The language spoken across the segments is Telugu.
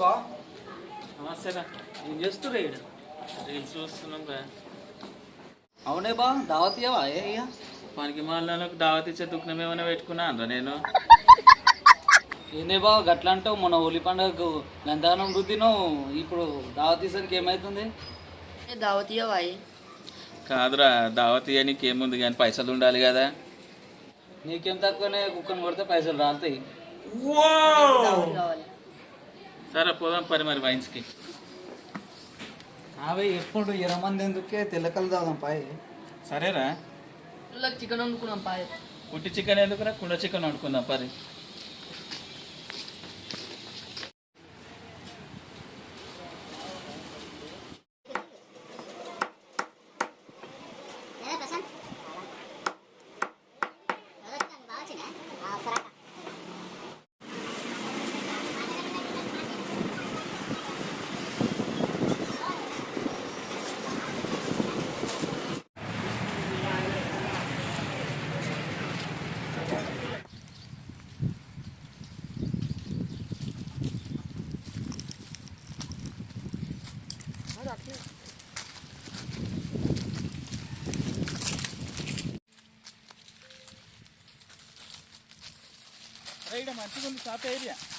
బా నమస్తేరా ఏం ఈడ? రీల్స్ చూస్తున్నాం రా. అవునే బా దావత్ ఇయ్యవా? ఏ ఇయ్య? పనికి మాలకు దావత్ ఇచ్చే దుఃఖం ఏమైనా పెట్టుకున్నాను రా నేను. ఏందే బా గట్లా అంటావు మొన్న హోలీ పండుగకు గంధానం రుద్దినో ఇప్పుడు దావత్ తీసరికి ఏమవుతుంది దావత్ ఇవ్వాయి కాదురా దావత్ ఇయ్యనికి ఏముంది కానీ పైసలు ఉండాలి కదా. నీకేం తక్కువనే? కుక్కను కొడితే పైసలు రాలుతాయి. కావాలి? సరే పోదాం పని మరి వైన్స్కి. అవి ఎప్పుడు ఇరవై మంది ఎందుకే తెల్లకలు దాదాం పై సరేరా. చికెన్ వండుకున్నాం పాయ. పుట్టి చికెన్ ఎందుకురా? కుండ చికెన్ వండుకుందాం పరి. ఇక్కడ మంచిగా ఉంది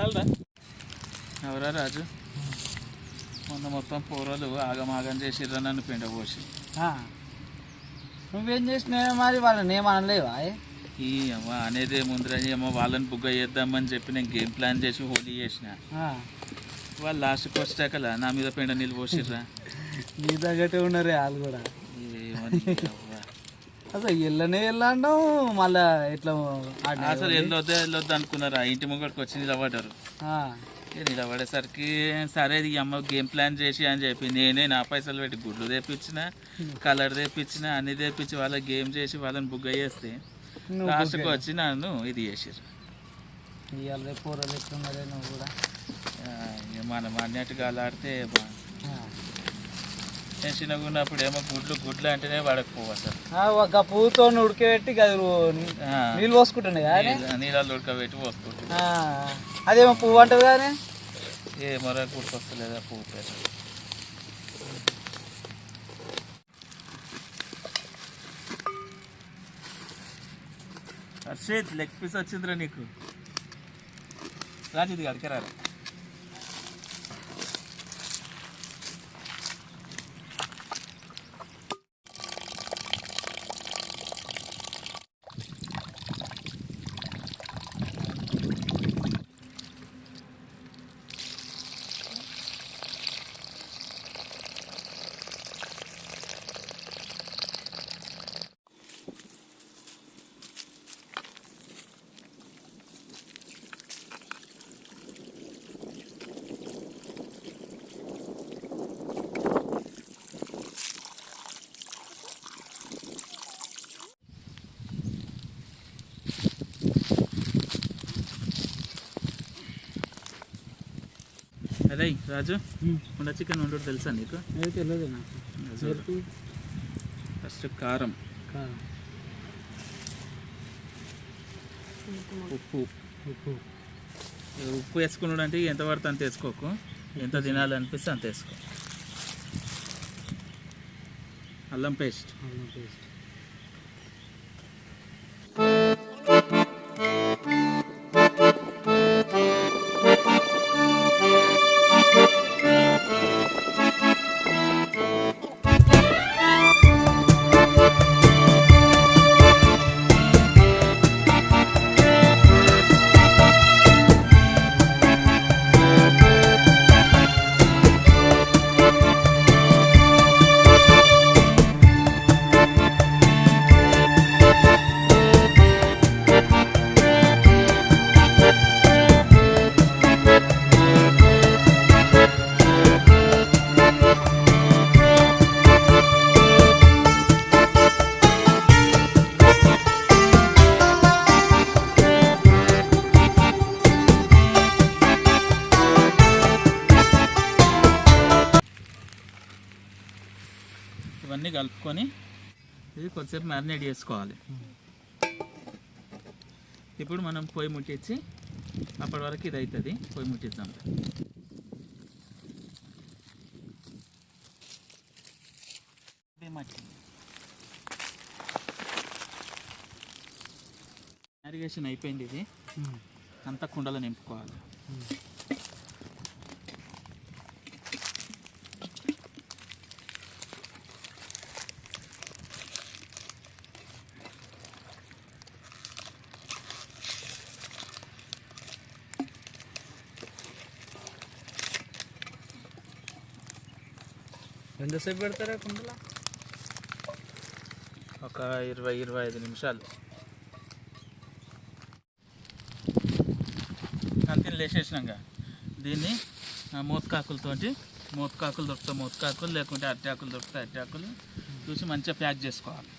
చాలరా ఎవరా రాజు? మొన్న మొత్తం పూరలు ఆగమాగం చేసిర్రా నన్ను పిండ పోసి. నువ్వేం చేసినావే మరి వాళ్ళని ఏమనలేవా? ఈ అమ్మ అనేది ముందర ఏమో వాళ్ళని బుగ్గ చేద్దామని చెప్పి నేను గేమ్ ప్లాన్ చేసి హోలీ చేసిన. వాళ్ళు లాస్ట్కి వచ్చాకలా నా మీద పిండ నీళ్ళు పోసిర్రా నీ తగ్గట్టే ఉన్నారే వాళ్ళు కూడా. ఏమని. అసలు వెళ్ళనే వెళ్ళాను మళ్ళా ఇట్లా. అసలు వెళ్ళొద్దు వెళ్ళొద్దు అనుకున్నారా. ఇంటి ముంగడికి వచ్చి నిలబడ్డారు. నిలబడేసరికి సరే ఈ అమ్మ గేమ్ ప్లాన్ చేసి అని చెప్పి నేనే నా పైసలు పెట్టి గుడ్లు తెప్పించిన కలర్ తెప్పించిన అన్ని తెప్పించి వాళ్ళకి గేమ్ చేసి వాళ్ళని బుగ్గ నువ్వు లాస్ట్కి వచ్చి నన్ను ఇది చేసారు మనం అన్నట్టుగా ఆడితే బా ఆ. నేను చిన్నగా ఉన్నప్పుడు ఏమో గుడ్లు గుడ్లు అంటేనే పడకపోవు అసలు ఆ, ఒక పువ్వుతో ఉడకబెట్టి గది ఆ, నీళ్ళు పోసుకుంటుండే కానీ ఉడకబెట్టి పోసుకుంటుంది అదేమో పువ్వు అంటది కానీ ఏ మరో గుర్తొస్తలేదా పువ్వు పేరు? హర్షిత్ లెగ్ పీస్ వచ్చిందిరా నీకు. రాజు ఇది అదే రాజు? ఉండ చికెన్ వండు తెలుసా నీకు? తెలియదు నాకు. ఫస్ట్ కారం. కారం. ఉప్పు. ఉప్పు. ఉప్పు వేసుకున్నాడు అంటే ఎంత పడితే అంత వేసుకోకు. ఎంత తినాలనిపిస్తే అంత వేసుకో. అల్లం పేస్ట్. అల్లం పేస్ట్. ఇవన్నీ కలుపుకొని ఇది కొద్దిసేపు మ్యారినేట్ చేసుకోవాలి. ఇప్పుడు మనం పొయ్యి ముట్టించి అప్పటి వరకు ఇది అవుతుంది పొయ్యి ముట్టిద్దాం. మ్యారిగేషన్ అయిపోయింది ఇది. అంతా కుండలో నింపుకోవాలి. ఎంతసేపు పెడతారా కుండలో? ఒక ఇరవై ఇరవై ఐదు నిమిషాలు. అంతే లేచేసినాక దీన్ని ఆ, మోతకాకులతోటి మోతకాకులు దొరుకుతాయి మోతకాకులు లేకుంటే అట్టాకులు దొరుకుతాయి అట్టాకులు చూసి మంచిగా ప్యాక్ చేసుకోవాలి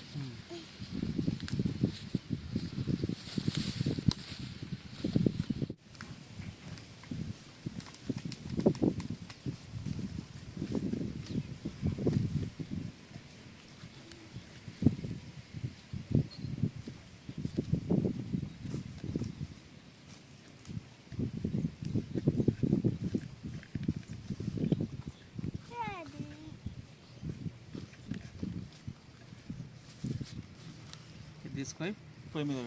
ఇది తీసుకొని పొయ్యి మీద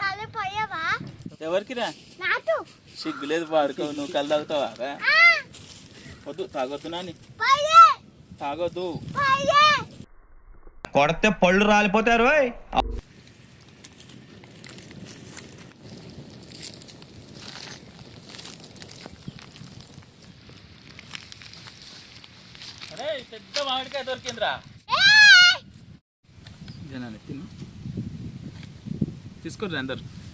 పెట్టు ఎవరికి రా నాకు సిగ్గులేదు పాడుకో నువ్వు కళ్ళు తాగుతావా? వద్దు తాగొద్దు నాని. తాగొద్దు. కొడితే పళ్ళు రాలిపోతారు పెద్ద మామిడికాయ దొరికిందిరా. జనాలు తిను తీసుకోర్రి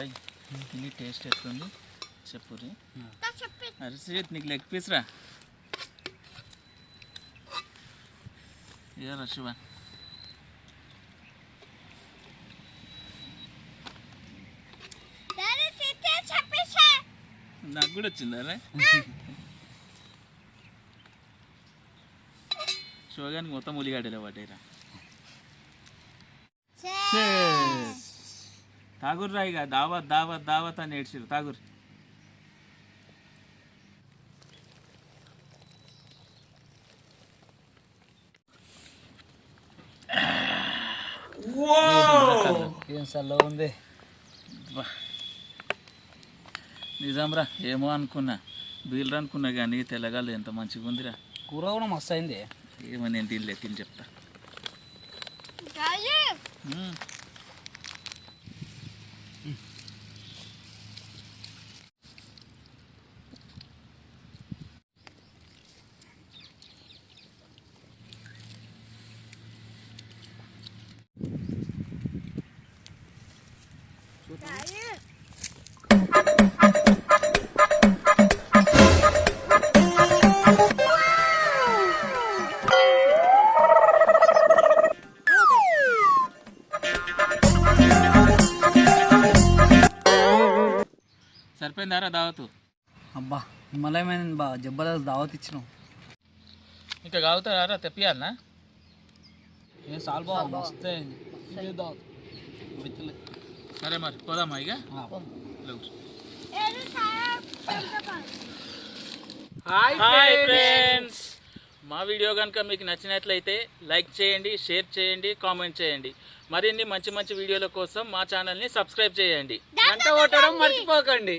అరే తిని టేస్ట్ ఎట్లుంది? చెప్పురి చెప్పి. అరే శ్రీత్ నీకు లెగ్ పీస్ రా. ఇదే శివ. నాకు కూడా వచ్చింది అరే శివగానికి మొత్తం ఉలిగాడేలే వాటేరా తాగురు రా ఇక దావత్ దావత్ దావత్ అని ఏడ్చిరు తాగురు ఏం చల్ల ఉంది? నిజంరా ఏమో అనుకున్నా. బీల్ అనుకున్నా కానీ తెల్లగాలు ఎంత మంచిగా ఉందిరా. కూర కూడా మస్తు అయింది. ఏమో నేను దీని లెక్కని చెప్తా. మ్మ్. సరిపోయిందారా దావతు? అబ్బా హిమాలయమైన బా జబర్దస్త్ దావత్ ఇచ్చినావు ఇంకా కావుతారా తెప్పియాలనా? ఏ ఉడితలే. సరే మరి పోదామా ఇక. హాయ్ ఫ్రెండ్స్ మా వీడియో కనుక మీకు నచ్చినట్లయితే లైక్ చేయండి షేర్ చేయండి కామెంట్ చేయండి. మరిన్ని మంచి మంచి వీడియోల కోసం మా ఛానల్ని సబ్స్క్రైబ్ చేయండి. గంట కొట్టడం మర్చిపోకండి.